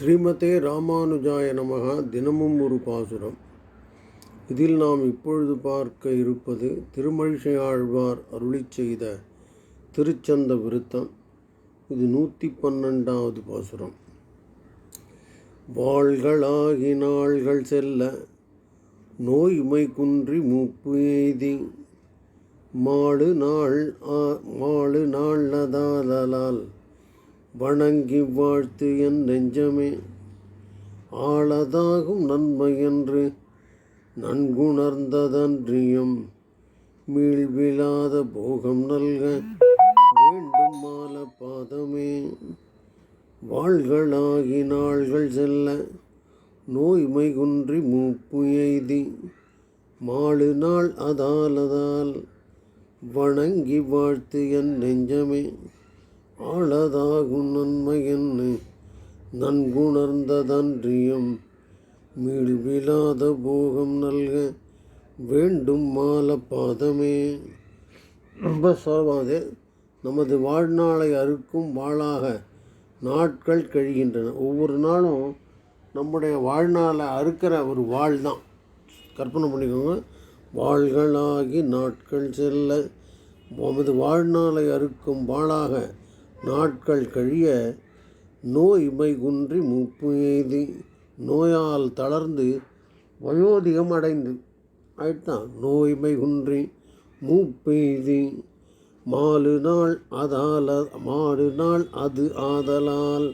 ஸ்ரீமதே ராமானுஜாய நமகா. தினமும் ஒரு பாசுரம். இதில் நாம் இப்பொழுது பார்க்க இருப்பது திருமழிசையாழ்வார் ஆழ்வார் அருளிச் செய்த திருச்சந்த விருத்தம். இது நூற்றி பன்னெண்டாவது பாசுரம். வாள்களாகி நாள்கள் செல்ல நோய்மை குன்றி மூப்பு எய்தி. மாடு நாள் ஆ- மாடு நாள்ளதாதலால் வணங்கி வாழ்த்து என் நெஞ்சமே. ஆளதாகும் நன்மை என்று நன்குணர்ந்ததன்றியும் மீள்விழாத போகம் நல்க வேண்டும் மால பாதமே. வாள்களாகி நாள்கள் செல்ல நோய்மை குன்றி மூப்பு எய்தி மாடு நாள் அதாலதால் வணங்கி வாழ்த்து என் நெஞ்சமே. ஆளதாகும் நன்மை என்று நன்குணர்ந்ததன்றியும் மீள்விழாத போகம் நல்க வேண்டும் மால பாதமே ரொம்ப சோபாது நமது வாழ்நாளை அறுக்கும் வாளாக நாட்கள் கழிகின்றன. ஒவ்வொரு நாளும் நம்முடைய வாழ்நாளை அறுக்கிற ஒரு வாழ் தான். கற்பனை பண்ணிக்கோங்க. வாள்களாகி நாட்கள் செல்ல. நமது வாழ்நாளை அறுக்கும் வாளாக நாட்கள் கழிய நோய்மை குன்றி மூப்பு நோயால் தளர்ந்து வயோதிகம் அடைந்து. ஆயிட்டான். நோய்மை குன்றி மூப்பெய்தி மாலு நாள் அதால மாடு நாள் அது ஆதலால்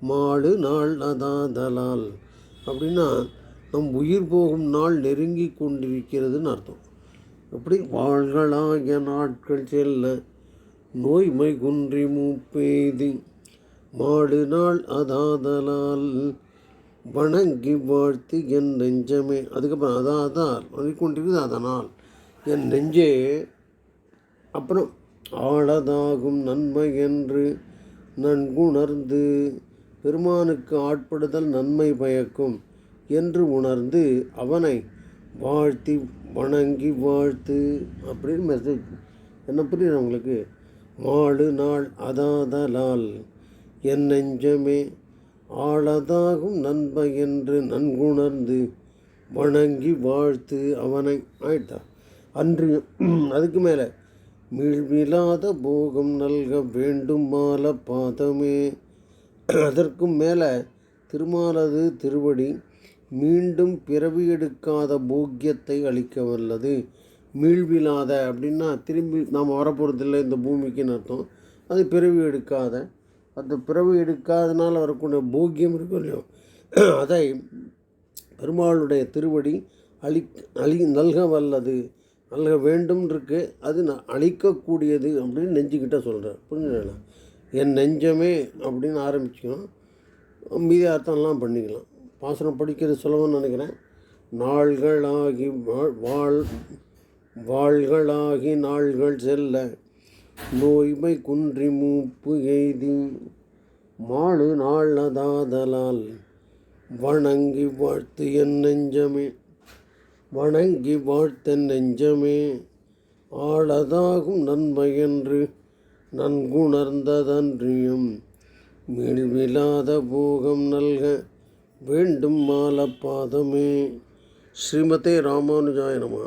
மாடு நாள் அதாதலால் அப்படின்னா நம் உயிர் போகும் நாள் நெருங்கி கொண்டிருக்கிறதுன்னு அர்த்தம். எப்படி வாழ்களாகிய நாட்கள் செல்ல நோய்மை குன்றி மூப்பேதி. மாடு நாள் அதாதலால் வணங்கி வாழ்த்து என் நெஞ்சமே. அதுக்கப்புறம் அதாதால் வழிகொண்டிருக்குது அதனால். என் நெஞ்சே அப்புறம் ஆளதாகும் நன்மை என்று நன்குணர்ந்து பெருமானுக்கு ஆட்படுதல் நன்மை பயக்கும் என்று உணர்ந்து அவனை வாழ்த்தி வணங்கி வாழ்த்து அப்படின்னு மெசேஜ் என்ன புரியுது உங்களுக்கு? மாடு நாள் அதாதலால் என் நெஞ்சமே ஆளதாகும் நண்ப என்று நன்குணர்ந்து வணங்கி வாழ்த்து அவனை. ஆயிட்டா? அன்று அதுக்கு மேலே. மீள்விழாத போகம் நல்க வேண்டும் மால பாதமே. அதற்கும் மேலே திருமாலது திருவடி மீண்டும் பிறவி எடுக்காத போக்கியத்தை அளிக்க வல்லது. மீள்விழாத அப்படின்னா திரும்பி நாம் வரப்போகிறதில்ல இந்த பூமிக்குன்னு அர்த்தம். அது பிறவி எடுக்காத. அந்த பிறவி எடுக்காதனால் வரக்கூடிய போக்கியம் இருக்கும் இல்லையோ? அதை பெருமாளுடைய திருவடி அழி அழி நல்க வல்லது. நல்க வேண்டும் இருக்கு அது நான் அழிக்கக்கூடியது அப்படின்னு நெஞ்சுக்கிட்ட சொல்கிறார் புரிஞ்சுக்கலாம் என் நெஞ்சமே அப்படின்னு ஆரம்பிச்சுக்கணும். மீதி அர்த்தம்லாம் பண்ணிக்கலாம். பாசனம் படிக்கிறது சுலபம்னு நினைக்கிறேன். நாள்களாகி வாழ் வாழ் வாள்களாகி நாள்கள் செல்ல நோய்மை குன்றி மூப்பு எய்தி மாழு நாளதாதலால் வணங்கி வாழ்த்து என் நெஞ்சமே வணங்கி வாழ்த்த நெஞ்சமே ஆளதாகும் நன்மையன்று நன்குணர்ந்ததன்றியும் மீழ்விலாத போகம் நல்க வேண்டும் மாலப்பாதமே. ஸ்ரீமதே ராமானுஜாய நம.